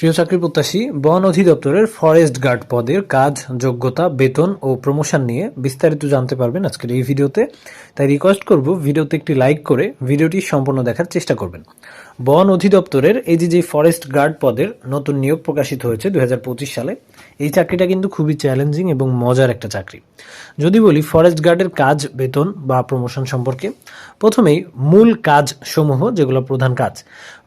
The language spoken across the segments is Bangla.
প্রিয় চাকরি প্রত্যাশী, বন অধিদপ্তরের ফরেস্ট গার্ড পদের কাজ, যোগ্যতা, বেতন ও প্রমোশন নিয়ে বিস্তারিত জানতে পারবেন আজকের এই ভিডিওতে। তাই রিকোয়েস্ট করব, ভিডিওতে একটি লাইক করে ভিডিওটি সম্পূর্ণ দেখার চেষ্টা করবেন। বন অধিদপ্তরের এই যে যে ফরেস্ট গার্ড পদের নতুন নিয়োগ প্রকাশিত হয়েছে দু হাজার পঁচিশ সালে। এই চাকরিটা কিন্তু খুবই চ্যালেঞ্জিং এবং মজার একটা চাকরি। যদি বলি ফরেস্ট গার্ডের কাজ, বেতন বা প্রমোশন সম্পর্কে, প্রথমেই মূল কাজ সমূহ যেগুলো প্রধান কাজ,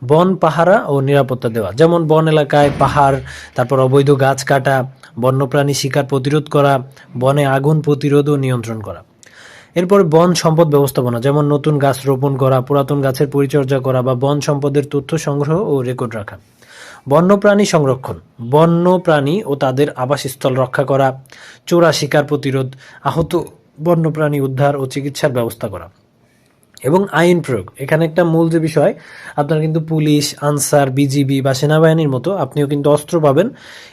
বন পাহারা ও নিরাপত্তা দেওয়া। যেমন বন এলাকায় পাহাড়, তারপর অবৈধ গাছ কাটা, বন্যপ্রাণী শিকার প্রতিরোধ করা, বনে আগুন প্রতিরোধ ও নিয়ন্ত্রণ করা। এরপরে বন সম্পদ ব্যবস্থাপনা, যেমন নতুন গাছ রোপণ করা, পুরাতন গাছের পরিচর্যা করা বা বন সম্পদের তথ্য সংগ্রহ ও রেকর্ড রাখা। বন্যপ্রাণী সংরক্ষণ, বন্যপ্রাণী ও তাদের আবাসস্থল রক্ষা করা, চোরা শিকার প্রতিরোধ, আহত বন্যপ্রাণী উদ্ধার ও চিকিৎসার ব্যবস্থা করা এবং আইন প্রয়োগ। এখানে একটা মূল যে বিষয়, আপনার কিন্তু পুলিশ, আনসার, বিজিবি বা সেনাবাহিনীর মতো আপনিও কিন্তু অস্ত্র পাবেন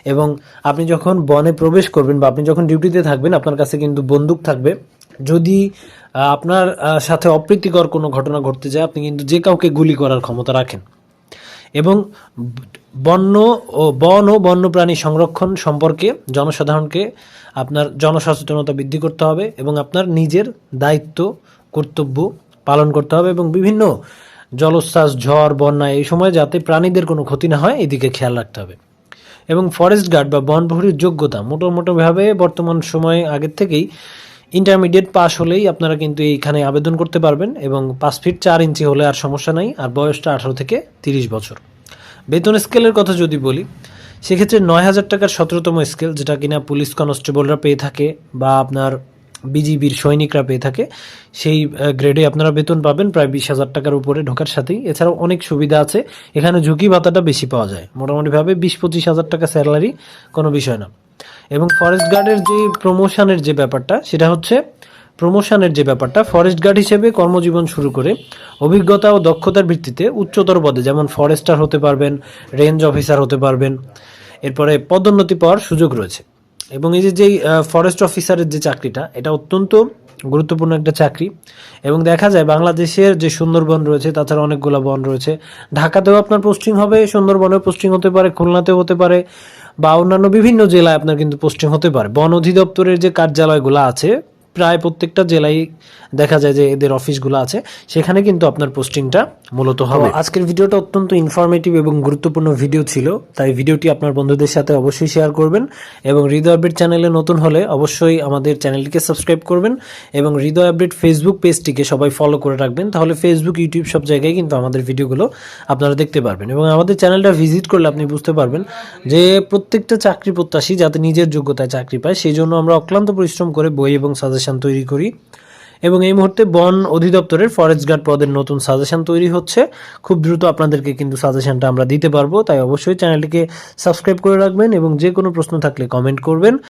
এবং আপনি যখন বনে প্রবেশ করবেন বা আপনি যখন ডিউটিতে থাকবেন, আপনার কাছে কিন্তু বন্দুক থাকবে। যদি আপনার সাথে অপ্রীতিকর কোনো ঘটনা ঘটতে যায়, আপনি কিন্তু যে কাউকে গুলি করার ক্ষমতা রাখেন। এবং বন্য ও বন ও বন্যপ্রাণী সংরক্ষণ সম্পর্কে জনসাধারণকে আপনার জনসচেতনতা বৃদ্ধি করতে হবে এবং আপনার নিজের দায়িত্ব, কর্তব্য পালন করতে হবে এবং বিভিন্ন জলোচ্ছ্বাস, ঝড়, বন্যা এই সময় যাতে প্রাণীদের কোনো ক্ষতি না হয়, এদিকে খেয়াল রাখতে হবে। এবং ফরেস্ট গার্ড বা বন প্রহরীর যোগ্যতা মোটামুটিভাবে বর্তমান সময়ে আগের থেকেই ইন্টারমিডিয়েট পাস হলেই আপনারা কিন্তু এইখানে আবেদন করতে পারবেন এবং পাঁচ ফিট চার ইঞ্চি হলে আর সমস্যা নাই, আর বয়সটা আঠারো থেকে তিরিশ বছর। বেতন স্কেলের কথা যদি বলি, সেক্ষেত্রে নয় হাজার টাকার সতেরোতম স্কেল যেটা কিনা পুলিশ কনস্টেবলরা পেয়ে থাকে বা আপনার বিজিবির সৈনিকরা পেয়ে থাকে, সেই গ্রেডে আপনারা বেতন পাবেন প্রায় বিশ হাজার টাকার উপরে ঢোকার সাথেই। এছাড়াও অনেক সুবিধা আছে, এখানে ঝুঁকি ভাতাটা বেশি পাওয়া যায়। মোটামুটিভাবে বিশ পঁচিশ হাজার টাকা স্যালারি কোনো বিষয় না। এবং ফরেস্ট গার্ডের যে প্রমোশনের যে ব্যাপারটা, সেটা হচ্ছে প্রমোশনের যে ব্যাপারটা ফরেস্ট গার্ড হিসেবে কর্মজীবন শুরু করে অভিজ্ঞতা ও দক্ষতার ভিত্তিতে উচ্চতর পদে, যেমন ফরেস্টার হতে পারবেন রেঞ্জ অফিসার হতে পারবেন, এরপরে পদোন্নতি পাওয়ার সুযোগ রয়েছে। এবং এই যে যেই ফরেস্ট অফিসারের যে চাকরিটা, এটা অত্যন্ত গুরুত্বপূর্ণ একটা চাকরি। এবং দেখা যায় বাংলাদেশের যে সুন্দরবন রয়েছে, তাছাড়া অনেকগুলো বন রয়েছে, ঢাকাতেও আপনার পোস্টিং হবে, সুন্দরবনেও পোস্টিং হতে পারে, খুলনাতেও হতে পারে, বা অন্যান্য বিভিন্ন জেলায় আপনার কিন্তু পোস্টিং হতে পারে। বন অধিদপ্তরের যে কার্যালয়গুলো আছে প্রায় প্রত্যেকটা জেলায় দেখা যায় যে এদের অফিসগুলো আছে। সেখানে কিন্তু আপনার পোস্টিংটা মূলত হবে। আজকের ভিডিওটা অত্যন্ত ইনফরমেটিভ এবং গুরুত্বপূর্ণ ভিডিও ছিল তাই ভিডিওটি আপনার বন্ধুদের সাথে অবশ্যই শেয়ার করবেন এবং হৃদয় আপডেট চ্যানেলে নতুন হলে অবশ্যই আমাদের চ্যানেলটিকে সাবস্ক্রাইব করবেন এবং হৃদয় আপডেট ফেসবুক পেজটিকে সবাই ফলো করে রাখবেন তাহলে ফেসবুক ইউটিউব সব জায়গায় কিন্তু আমাদের ভিডিওগুলো আপনারা দেখতে পারবেন। এবং আমাদের চ্যানেলটা ভিজিট করলে আপনি বুঝতে পারবেন যে প্রত্যেকটা চাকরি প্রত্যাশী যাতে নিজের যোগ্যতায় চাকরি পায় সেই জন্য আমরা অক্লান্ত পরিশ্রম করে বই এবং সাজেশন তৈরি করি। এবং এই মুহূর্তে বন অধিদপ্তরের ফরেস্ট গার্ড পদের নতুন সাজেশন তৈরি হচ্ছে। খুব দ্রুত আপনাদেরকে কিন্তু সাজেশনটা আমরা দিতে পারব। তাই অবশ্যই চ্যানেলটিকে সাবস্ক্রাইব করে রাখবেন এবং যে কোনো প্রশ্ন থাকলে কমেন্ট করবেন।